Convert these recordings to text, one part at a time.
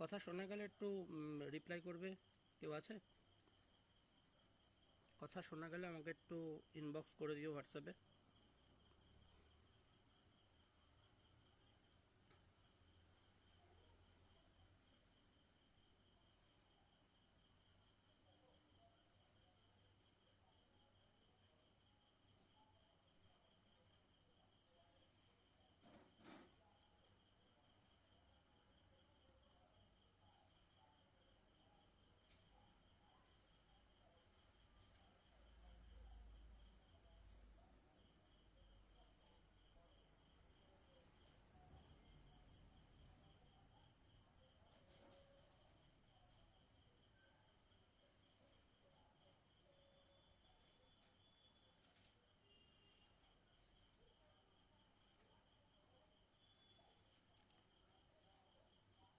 কথা শোনা গেলে একটু রিপ্লাই করবে? কেউ আছে? কথা শোনা গেলে আমাকে একটু ইনবক্স করে দিও হোয়াটসঅ্যাপে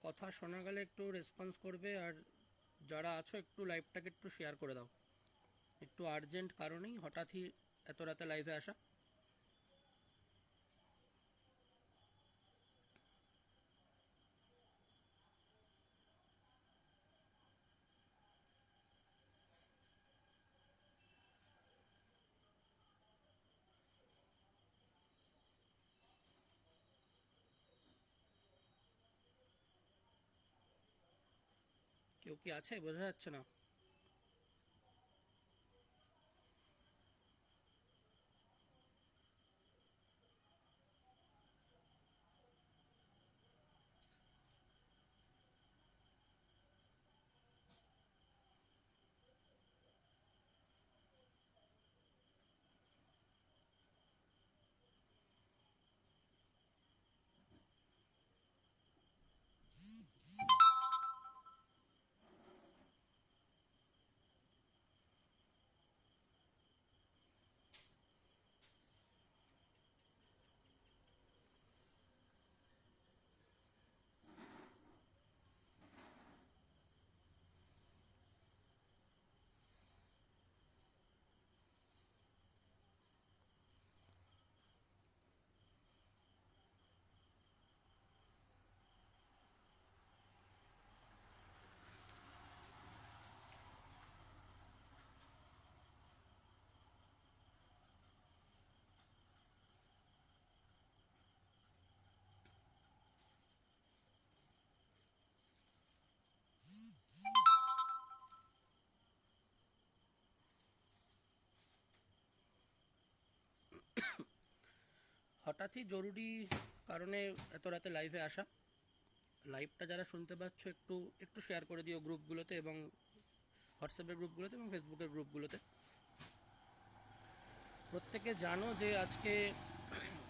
কথা শোনা গেলে একটু রেসপন্স করবে আর যারা আছো একটু লাইভটাকে একটু শেয়ার করে দাও। একটু আর্জেন্ট কারণেই হঠাৎই এত রাতে লাইভে আসা। কেউ কি আছে? বোঝা যাচ্ছে না। হঠাৎই জরুরি কারণে এত রাতে লাইভে আসা। লাইভটা যারা শুনতে পাচ্ছ একটু একটু শেয়ার করে দিও গ্রুপগুলোতে এবং হোয়াটসঅ্যাপের গ্রুপগুলোতে এবং ফেসবুকের গ্রুপগুলোতে প্রত্যেকে জানো যে আজকে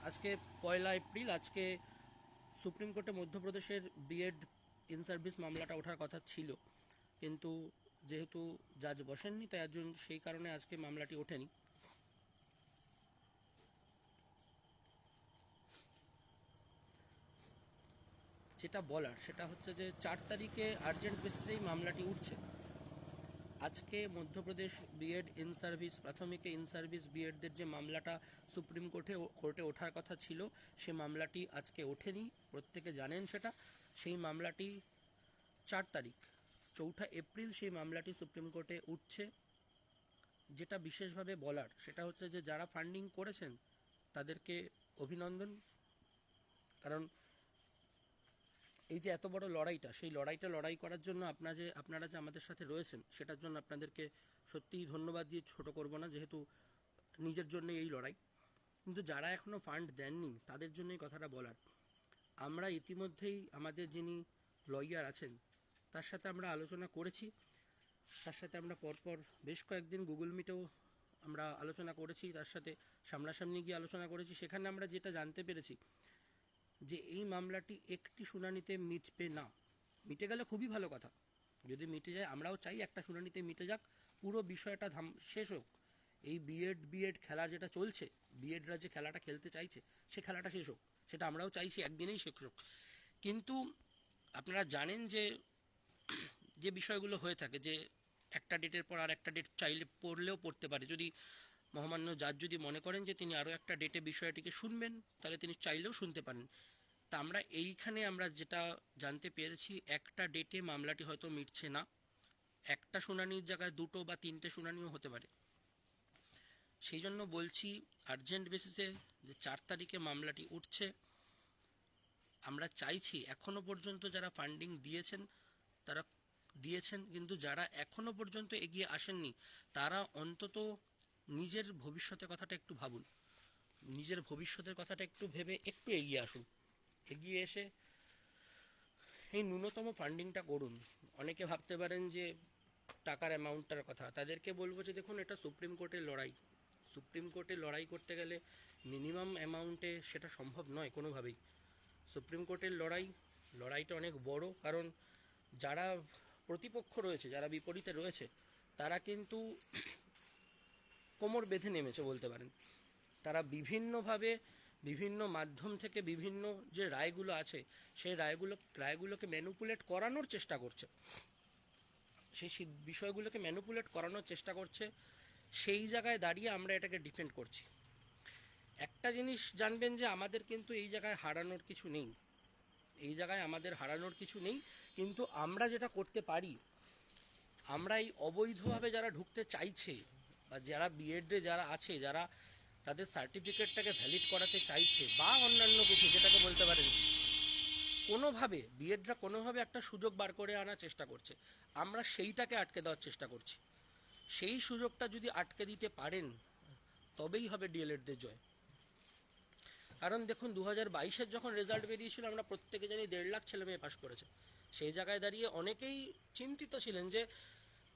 আজকে পয়লা এপ্রিল, আজকে সুপ্রিম কোর্টে মধ্যপ্রদেশের বিএড ইন সার্ভিস মামলাটা ওঠার কথা ছিল। কিন্তু যেহেতু জাজ বসেননি, তাই একজন সেই কারণে আজকে মামলাটি ওঠেনি। যেটা বলার, সেটা হচ্ছে যে চার তারিখে আর্জেন্ট বেসিসেই মামলাটি উঠছে। আজকে মধ্যপ্রদেশ বিএড ইন সার্ভিস প্রাথমিকে ইন সার্ভিস বিএডদের যে মামলাটা সুপ্রিম কোর্টে কোর্টে ওঠার কথা ছিল, সে মামলাটি আজকে ওঠেনি, প্রত্যেকে জানেন সেটা। সেই মামলাটি চার তারিখ, চৌঠা এপ্রিল সেই মামলাটি সুপ্রিম কোর্টে উঠছে। যেটা বিশেষভাবে বলার, সেটা হচ্ছে যে যারা ফান্ডিং করেছেন, তাদেরকে অভিনন্দন। কারণ এই যে এত বড় লড়াইটা, সেই লড়াইটা লড়াই করার জন্য আপনারা যে আপনারা যে আমাদের সাথে রয়েছেন, সেটার জন্য আপনাদেরকে সত্যিই ধন্যবাদ দিয়ে ছোট করব না, যেহেতু নিজের জন্য এই লড়াই। কিন্তু যারা এখনও ফান্ড দেননি, তাদের জন্যই কথাটা বলার। আমরা ইতিমধ্যেই আমাদের যিনি লয়ার আছেন, তার সাথে আমরা আলোচনা করেছি। তার সাথে আমরা পরপর বেশ কয়েকদিন গুগল মিটেও আমরা আলোচনা করেছি, তার সাথে সামনাসামনি গিয়ে আলোচনা করেছি। সেখানে আমরা যেটা জানতে পেরেছি যে এই মামলাটি একটি শুনানিতে মিটবে না। মিটে গেলে খুবই ভালো কথা। যদি মিটে যায়, আমরাও চাই একটা শুনানিতে মিটে যাক। পুরো বিষয়টা ধাম, শেষ হোক। এই বিএড বিএড খেলা যেটা চলছে বিএডরা যে খেলাটা খেলতে চাইছে, সে খেলাটা শেষ হোক। সেটা আমরাও চাইছি একদিনেই শেষ হোক। কিন্তু আপনারা জানেন যে যে বিষয়গুলো হয়ে থাকে, যে একটা ডেটের পর আর একটা ডেট চাইলে পড়লেও পড়তে পারে। যদি মহামান্য জাজ যদি মনে করেন যে তিনি আরও একটা ডেটে বিষয়টিকে শুনবেন, তাহলে তিনি চাইলেও শুনতে পারেন। তা আমরা এইখানে আমরা যেটা জানতে পেরেছি, একটা ডেটে মামলাটি হয়তো মিটছে না। একটা শুনানির জায়গায় দুটো বা তিনটে শুনানিও হতে পারে। সেই জন্য বলছি আর্জেন্ট বেসিসে যে চার তারিখে মামলাটি উঠছে, আমরা চাইছি এখনও পর্যন্ত যারা ফান্ডিং দিয়েছেন, তারা দিয়েছেন, কিন্তু যারা এখনও পর্যন্ত এগিয়ে আসেননি, তারা অন্তত নিজের ভবিষ্যতের কথাটা একটু ভাবুন। নিজের ভবিষ্যতের কথাটা একটু ভেবে একটু এগিয়ে আসুন। এগিয়ে এসে এই ন্যূনতম ফান্ডিংটা করুন। অনেকে ভাবতে পারেন যে টাকার অ্যামাউন্টটার কথা। তাদেরকে বলব যে দেখুন, এটা সুপ্রিম কোর্টের লড়াই। সুপ্রিম কোর্টে লড়াই করতে গেলে মিনিমাম অ্যামাউন্টে সেটা সম্ভব নয় কোনোভাবেই। সুপ্রিম কোর্টের লড়াই, লড়াইটা অনেক বড়। কারণ যারা প্রতিপক্ষ রয়েছে, যারা বিপরীতে রয়েছে, তারা কিন্তু কোমর বেঁধে নেমেছে বলতে পারেন। তারা বিভিন্নভাবে, বিভিন্ন মাধ্যম থেকে বিভিন্ন যে রায়গুলো আছে, সেই রায়গুলো, রায়গুলোকে ম্যানুপুলেট করানোর চেষ্টা করছে। সেই বিষয়গুলোকে ম্যানুপুলেট করানোর চেষ্টা করছে। সেই জায়গায় দাঁড়িয়ে আমরা এটাকে ডিফেন্ড করছি। একটা জিনিস জানবেন যে আমাদের কিন্তু এই জায়গায় হারানোর কিছু নেই। এই জায়গায় আমাদের হারানোর কিছু নেই, কিন্তু আমরা যেটা করতে পারি, আমরা এই অবৈধভাবে যারা ঢুকতে চাইছে বা যারা বিএডে যারা আছে, যারা তাদের সার্টিফিকেটটাকে ভ্যালিড করাতে চাইছে, বা অন্যান্য কিছু, যেটাকে বলতে পারেন, কোনোভাবে বিএডরা কোনোভাবে একটা সুযোগ বার করে আনার চেষ্টা করছে। আমরা সেইটাকে আটকে দেওয়ার চেষ্টা করছি। সেই সুযোগটা যদি আটকে দিতে পারেন, তবেই হবে ডিএলএডদের জয়। কারণ দেখুন দু হাজার বাইশের যখন রেজাল্ট বেরিয়েছিল, আমরা প্রত্যেকে জানি দেড় লাখ ছেলে মেয়ে পাশ করেছে। সেই জায়গায় দাঁড়িয়ে অনেকেই চিন্তিত ছিলেন যে,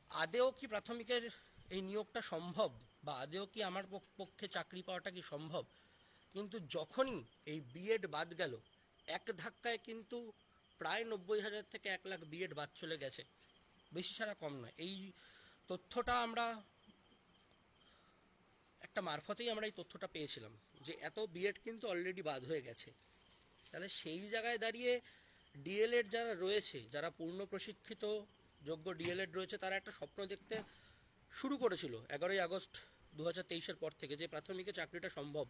আদেও কি প্রাথমিকের এই নিয়োগটা সম্ভব? বা আদেও কি আমার পক- পক্ষে চাকরি পাওয়াটা কি সম্ভব? কিন্তু যখনই এই বিএড বাদ গেল, এক ধাক্কায় কিন্তু প্রায় নব্বই হাজার থেকে এক লাখ বিএড বাদ চলে গেছে। বেশি ছাড়া কম নয়। এই তথ্যটা আমরা একটা মারফতেই আমরা এই তথ্যটা পেয়েছিলাম, যে এত বিএড কিন্তু অলরেডি বাদ হয়ে গেছে। তাহলে সেই জায়গায় দাঁড়িয়ে ডিএলএড যারা রয়েছে, যারা পূর্ণ প্রশিক্ষিত, যোগ্য ডিএলএড রয়েছে, তারা একটা স্বপ্ন দেখতে শুরু করেছিল এগারোই আগস্ট দু হাজার তেইশের পর থেকে যে প্রাথমিকে চাকরিটা সম্ভব।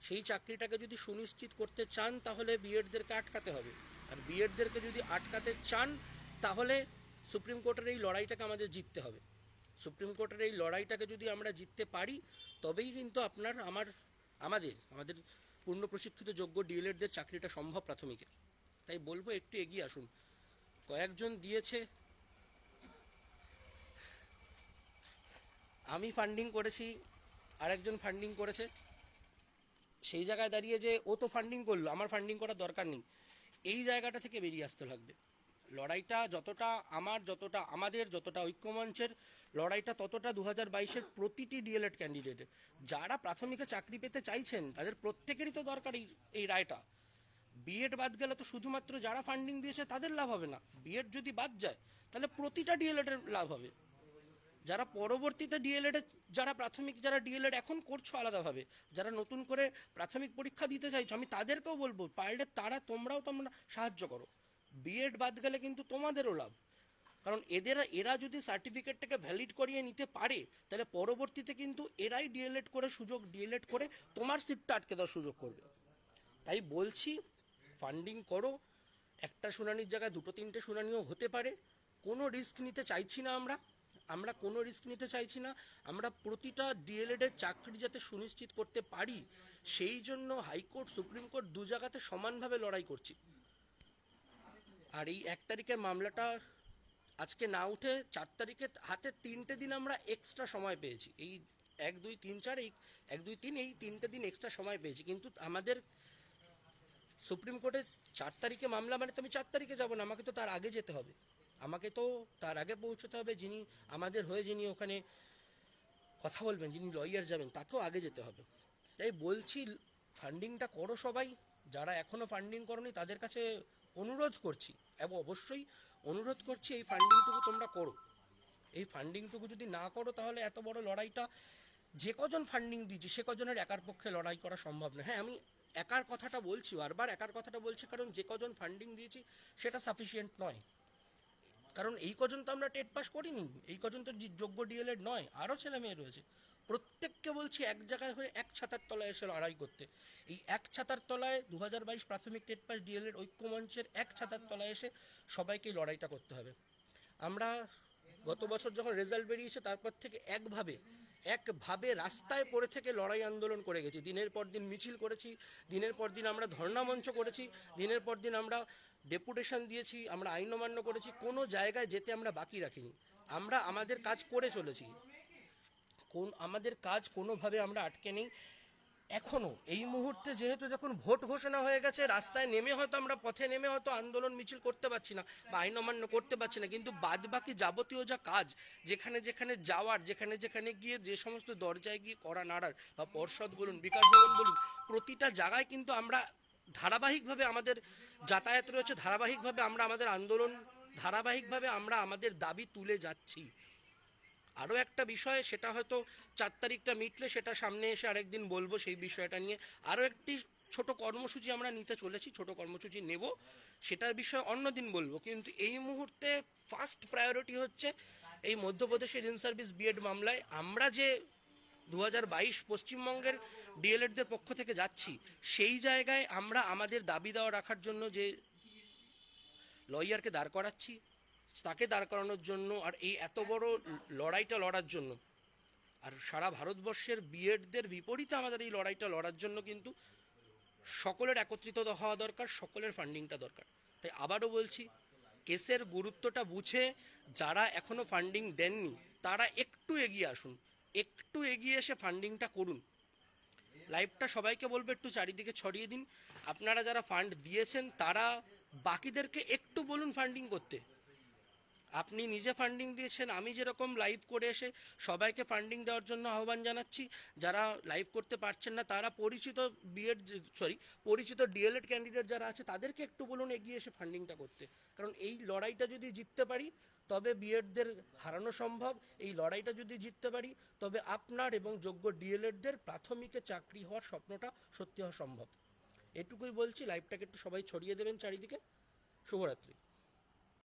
সেই চাকরিটাকে যদি সুনিশ্চিত করতে চান, তাহলে বিএডদেরকে আটকাতে হবে। আর বিএডদেরকে যদি আটকাতে চান, তাহলে সুপ্রিম কোর্টের এই লড়াইটাকে আমাদের জিততে হবে। সুপ্রিম কোর্টের এই লড়াইটাকে যদি আমরা জিততে পারি, তবেই কিন্তু আপনার, আমার, আমাদের আমাদের পূর্ণ প্রশিক্ষিত যোগ্য ডিএলএডদের চাকরিটা সম্ভব প্রাথমিকে। তাই বলব, একটু এগিয়ে আসুন। কয়েকজন দিয়েছে আমি ফান্ডিং করেছি, আরেকজন ফান্ডিং করেছে। সেই জায়গায় দাঁড়িয়ে যে ও তো ফান্ডিং করল, আমার ফান্ডিং করার দরকার নেই। এই জায়গাটা থেকে বেরিয়ে আসতে লাগবে। লড়াইটা যতটা আমার, যতটা আমাদের, যতটা ঐক্যমঞ্চের, লড়াইটা ততটা দু হাজার বাইশের প্রতিটি ডিএলএড ক্যান্ডিডেটের যারা প্রাথমিকে চাকরি পেতে চাইছেন, তাদের প্রত্যেকেরই তো দরকার এই এই রায়টা। বিএড বাদ গেলে তো শুধুমাত্র যারা ফান্ডিং দিয়েছে, তাদের লাভ হবে না। বিএড যদি বাদ যায়, তাহলে প্রতিটা ডিএলএড এর লাভ হবে। যারা পরবর্তীতে ডিএলএড যারা প্রাথমিক, যারা ডিএলএড এখন করছ আলাদাভাবে, যারা নতুন করে প্রাথমিক পরীক্ষা দিতে চাইছো, আমি তাদেরকেও বলব পারলে তারা, তোমরাও তোমরা সাহায্য করো। বিএড বাদ গেলে কিন্তু তোমাদেরও লাভ। কারণ এদের, এরা যদি সার্টিফিকেটটাকে ভ্যালিড করিয়ে নিতে পারে, তাহলে পরবর্তীতে কিন্তু এরাই ডিএলএড করে সুযোগ ডিএলএড করে তোমার সিটটা আটকে দেওয়ার সুযোগ করবে। তাই বলছি ফান্ডিং করো, একটা শুনানির জায়গায় দুটো, তিনটে শুনানিও হতে পারে, কোনো রিস্ক নিতে চাইছি না আমরা। আমরা কোনো রিস্ক নিতে চাইছি না, আমরা প্রতিটা ডিএলএড এর চাকরি যাতে সুনিশ্চিত করতে পারি, সেই জন্য হাইকোর্ট সুপ্রিম কোর্ট দু জায়গাতে সমানভাবে লড়াই করছি। আর এই এক তারিখের মামলাটা আজকে না উঠে চার তারিখে হাতে তিনটে দিন আমরা এক্সট্রা সময় পেয়েছি। এই এক, দুই, তিন, চার, এই এক, দুই, তিন, এই তিনটে দিন এক্সট্রা সময় পেয়েছি। কিন্তু আমাদের সুপ্রিম কোর্টে চার তারিখে মামলা মানে তো আমি চার তারিখে যাব না, আমাকে তো তার আগে যেতে হবে। আমাকে তো তার আগে পৌঁছতে হবে, যিনি আমাদের হয়ে যিনি ওখানে কথা বলবেন, যিনি লয়ার যাবেন, তাকেও আগে যেতে হবে। তাই বলছি ফান্ডিংটা করো সবাই। যারা এখনও ফান্ডিং করনি, তাদের কাছে অনুরোধ করছি, এবং অবশ্যই অনুরোধ করছি, এই ফান্ডিংটুকু তোমরা করো। এই ফান্ডিংটুকু যদি না করো, তাহলে এত বড় লড়াইটা যে কজন ফান্ডিং দিচ্ছে সে কজনের একার পক্ষে লড়াই করা সম্ভব না হ্যাঁ আমি একার কথাটা বলছি, বারবার একার কথাটা বলছি, কারণ যে কজন ফান্ডিং দিয়েছি, সেটা সাফিসিয়েন্ট নয়। কারণ এই কজন তো আমরা টেট পাস করিনি, এই কজন তো যোগ্য ডিএলএড নয়, আরও ছেলে মেয়ে রয়েছে। প্রত্যেককে বলছি এক জায়গায় হয়ে এক ছাতার তলায় এসে লড়াই করতে। এই এক ছাতার তলায় দু বাইশ প্রাথমিক টেট পাস ডিএলএড ঐক্যমঞ্চের এক ছাতার তলায় এসে সবাইকে লড়াইটা করতে হবে। আমরা গত বছর যখন রেজাল্ট বেরিয়েছে, তারপর থেকে একভাবে একভাবে রাস্তায় পড়ে থেকে লড়াই আন্দোলন করে গেছি। দিনের পর দিন মিছিল করেছি, দিনের পর দিন আমরা ধর্ণা মঞ্চ করেছি, দিনের পর দিন আমরা ডেপুটেশন দিয়েছি, আমরা আইন অমান্য করেছি, কোনো জায়গায় যেতে আমরা বাকি রাখিনি। আমরা আমাদের কাজ করে চলেছি। কোন আমাদের কাজ কোনোভাবে আমরা আটকে নেই। এখনও, এই মুহূর্তে যেহেতু যখন ভোট ঘোষণা হয়ে গেছে, রাস্তায় নেমে হয়তো আমরা পথে নেমে হয়তো আন্দোলন মিছিল করতে পারছি না বা আইন অমান্য করতে পারছি না, কিন্তু বাদ বাকি যাবতীয় যা কাজ, যেখানে যেখানে যাওয়ার, যেখানে যেখানে গিয়ে যে সমস্ত দরজায় গিয়ে করা নাড়ার বা পর্ষদ বলুন, বিকাশ ভবন বলুন, প্রতিটা জায়গায় কিন্তু আমরা ধারাবাহিকভাবে আমাদের যাতায়াত রয়েছে, ধারাবাহিকভাবে আমরা আমাদের আন্দোলন, ধারাবাহিকভাবে আমরা আমাদের দাবি তুলে যাচ্ছি। আরও একটা বিষয়, সেটা হয়তো চার তারিখটা মিটলে সেটা সামনে এসে আরেকদিন বলব সেই বিষয়টা নিয়ে। আরও একটি ছোট কর্মসূচি আমরা নিতে চলেছি, ছোট কর্মসূচি নেব, সেটার বিষয়ে অন্যদিন বলব। কিন্তু এই মুহূর্তে ফার্স্ট প্রায়োরিটি হচ্ছে এই মধ্যপ্রদেশের ইন সার্ভিস বিএড মামলায়। আমরা যে দু বাইশ পশ্চিমবঙ্গের ডিএলএডদের পক্ষ থেকে যাচ্ছি, সেই জায়গায় আমরা আমাদের দাবি দেওয়া রাখার জন্য যে লয়ারকে দাঁড় করাচ্ছি তাকে দাঁড় করানোর জন্য আর এই এত বড় লড়াইটা লড়ার জন্য। আর সারা ভারতবর্ষের বিএডদের বিপরীতে আমাদের এই লড়াইটা লড়ার জন্য কিন্তু সকলের একত্রিত হওয়া দরকার, সকলের ফান্ডিংটা দরকার। তাই আবারও বলছি, কেসের গুরুত্বটা বুঝে যারা এখনও ফান্ডিং দেননি, তারা একটু এগিয়ে আসুন, একটু এগিয়ে এসে ফান্ডিংটা করুন। লাইভটা সবাইকে বলব, একটু চারিদিকে ছড়িয়ে দিন। আপনারা যারা ফান্ড দিয়েছেন, তারা বাকিদেরকে একটু বলুন ফান্ডিং করতে। আপনি নিজে ফান্ডিং দিয়েছেন, আমি যেরকম লাইভ করে এসে সবাইকে ফান্ডিং দেওয়ার জন্য আহ্বান জানাচ্ছি। যারা লাইভ করতে পারছেন না, তারা পরিচিত বিএড সরি পরিচিত ডিএলএড ক্যান্ডিডেট যারা আছে, তাদেরকে একটু বলুন এগিয়ে এসে ফান্ডিংটা করতে। কারণ এই লড়াইটা যদি জিততে পারি, তবে বিএডদের হারানো সম্ভব। এই লড়াইটা যদি জিততে পারি, তবে আপনার এবং যোগ্য ডিএলএডদের প্রাথমিকে চাকরি হওয়ার স্বপ্নটা সত্যি হওয়া সম্ভব। এটুকুই বলছি লাইভটাকে একটু সবাই ছড়িয়ে দেবেন চারিদিকে। শুভরাত্রি।